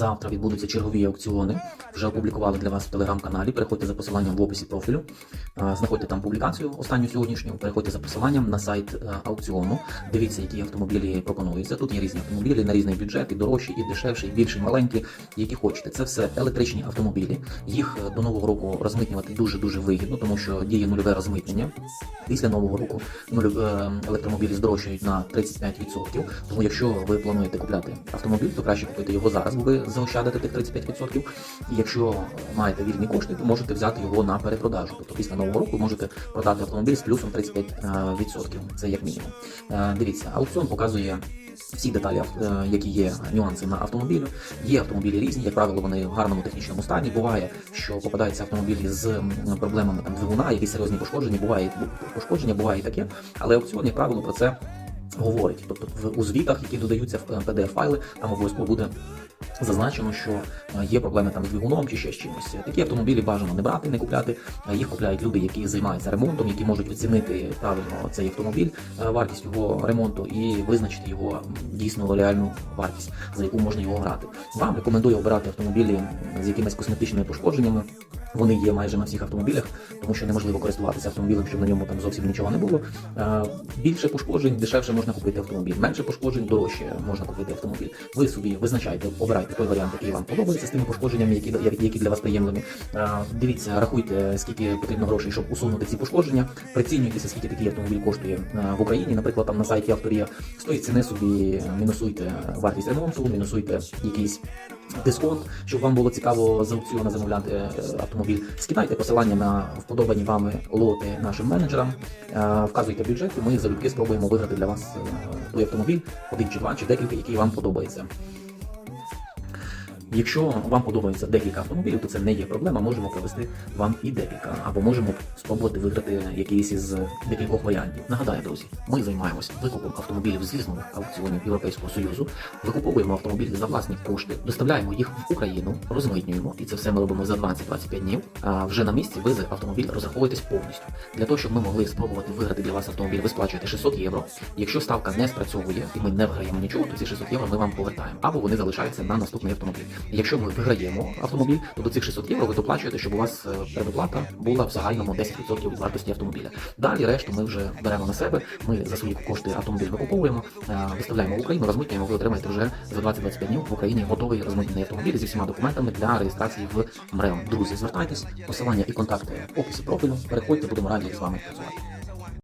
Завтра відбудуться чергові аукціони. Вже опублікували для вас в телеграм-каналі. Переходьте за посиланням в описі профілю. Е, Знаходьте там публікацію останню сьогоднішню. Переходьте за посиланням на сайт е, аукціону. Дивіться, які автомобілі пропонуються. Тут є різні автомобілі на різний бюджет, і дорожчі, і дешевші, і більші, і маленькі, які хочете. Це все електричні автомобілі. Їх е, до нового року розмитнювати дуже дуже вигідно, тому що діє нульове розмитнення. Після нового року електромобілі здорожчають на 35%. Тому якщо ви плануєте купляти автомобіль, то краще купити його зараз, бо ви заощадите тих 35%. І якщо маєте вільні кошти, то можете взяти його на перепродажу. Тобто після нового року можете продати автомобіль з плюсом 35%. Це як мінімум. Е, Дивіться, аукціон показує. Всі деталі, е, які є нюанси на автомобілю, є автомобілі різні, як правило, вони в гарному технічному стані. Буває, що попадаються автомобілі з проблемами там двигуна, якісь серйозні пошкодження. Буває пошкодження, буває і таке, але аукціон, як правило, про це говорить. Тобто у звітах, які додаються в pdf файли, там обов'язково буде зазначено, що е, є проблеми там з двигуном чи ще з чимось. Такі автомобілі бажано не брати, не купляти. Е, Їх купляють люди, які займаються ремонтом, які можуть оцінити правильно цей автомобіль, е, вартість його ремонту і визначити його дійсно реальну вартість, за яку можна його грати. Вам рекомендую обирати автомобілі з якимись косметичними пошкодженнями. Вони є майже на всіх автомобілях, тому що неможливо користуватися автомобілем, щоб на ньому там зовсім нічого не було. Е, Більше пошкоджень, дешевше можна купити автомобіль. Менше пошкоджень, дорожче можна купити автомобіль. Ви собі визначайте, обирайте той варіант, який вам подобається з тими пошкодженнями, які, які для вас приємлемі. Е, Дивіться, рахуйте, скільки потрібно грошей, щоб усунути ці пошкодження. Прицінюйтеся, скільки такий автомобіль коштує е, в Україні. Наприклад, там на сайті авторія з тої ціни собі мінусуйте вартість ремонту, мінусуйте якийсь дисконт, щоб вам було цікаво з аукціону замовляти е, автомобіль. Скидайте посилання на вподобані вами лоти нашим менеджерам, е, вказуйте бюджет, і ми залюбки спробуємо виграти для вас е, той автомобіль, один чи два, чи декілька, який вам подобається. Якщо вам подобається декілька автомобілів, то це не є проблема. Можемо провести вам і декілька, або можемо спробувати виграти якийсь із декількох варіантів. Нагадаю, друзі, ми займаємося викупом автомобілів з різних аукціонів Європейського союзу, викуповуємо автомобілі за власні кошти, доставляємо їх в Україну, розмитнюємо, і це все ми робимо за 20-25 днів. А вже на місці ви за автомобіль розраховуєтесь повністю. Для того, щоб ми могли спробувати виграти для вас автомобіль, ви сплачуєте 600 євро. Якщо ставка не спрацьовує і ми не виграємо нічого, то ці 600 євро ми вам повертаємо, або вони залишаються на наступний автомобіль. Якщо ми виграємо автомобіль, то до цих 600 євро ви доплачуєте, щоб у вас е, предоплата була в загальному 10% від вартості автомобіля. Далі решту ми вже беремо на себе. Ми за свої кошти автомобіль викуповуємо, е, виставляємо в Україну, розмитнюємо. Ви отримаєте вже за 20-25 днів в Україні готовий розмитнений автомобіль зі всіма документами для реєстрації в МРЕО. Друзі, звертайтесь, посилання і контакти в описі профілю. Переходьте, будемо раді з вами працювати.